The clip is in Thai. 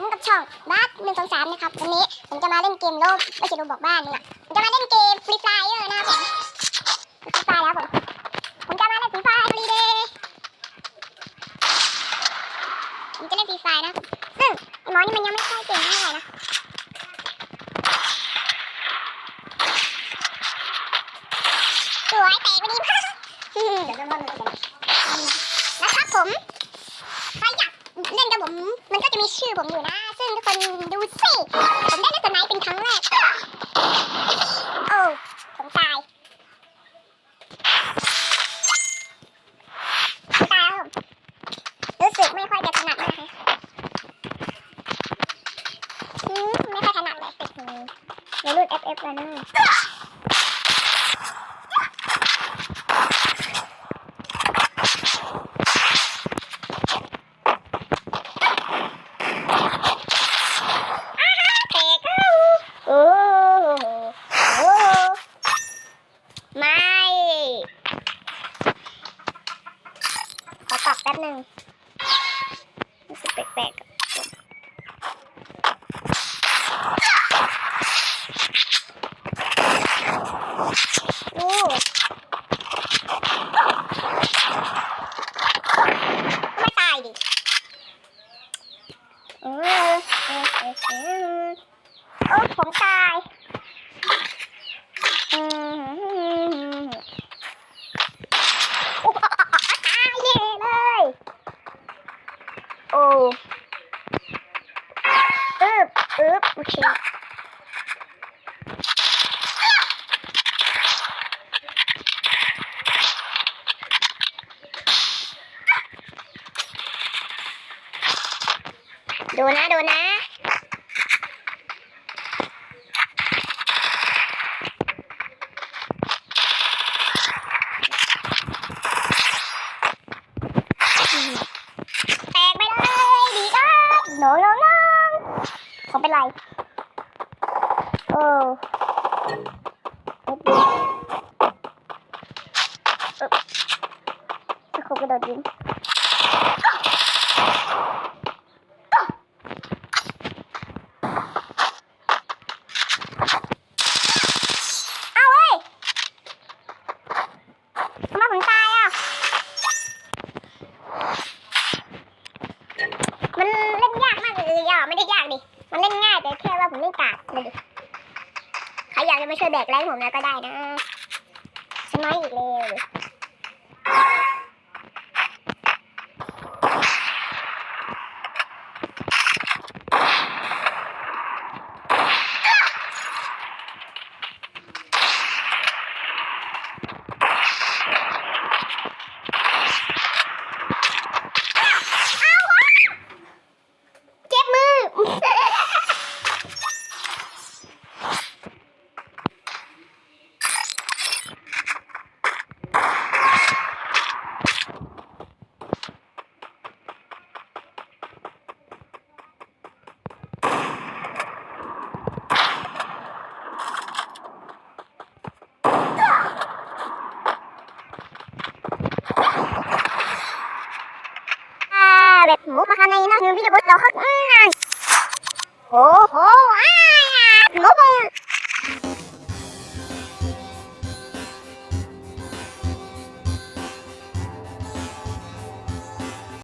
มกับช่องบัสหนึ่งสองสามนะครับวันนี้ผมจะมาเล่นเกมโลบไม่ใช่โลบอกบ้านนี่แหละผมจะมาเล่นเกมฟรีไฟเออร์นะครับผมฟรีไฟแล้วผมผมจะมาเล่นฟรีไฟฟรีเดย์ผมจะเล่นฟรีไฟนะซึ่งไอ้หมอนี่มันยังไม่ค่อยเก่งเท่าไหร่นะสวยแตกไปดีมากนะครับผมใครอยากเล่นกับ ผมมันก็จะมีชื่อผมอยู่นะ ซึ่งทุกคนดูสิ ผมได้เล่นสไนเป็นครั้งแรก โอ้ผมตายผมตายแล้วผมรู้สึกไม่ค่อยจะถนัดมากนะไม่ค่อยถนัดเลยติดมือเดี๋ยวรูด FF แล้วนะ เตะเข้าโอ้โอ้ไม่ ขอตอบแป๊บหนึ่งรู้สึกแปลกๆโอ้ไม่ตายดิเออเออเออเออ โอ้ผมตายอืมโอ้ตายเย่เลย โอ้อึบอึบโอเคดูนะดูนะ โนโนโนผมเป็นไรโอ้เอ๊ะเอ๊ะจะคงกระโดดยิงเอาเว้ยทำไมผมตายอะ มันเล่นยากมากเลยอะไม่ได้ยากดิ มันเล่นง่ายแต่แค่ว่าผมเล่นกากเลยดิใครอยากจะมาช่วยแบกแรงผมนะก็ได้นะสไนด์อีกเลยเจ็บมือ อ่าแบบหมูมาข้างในนะคือพี่จะ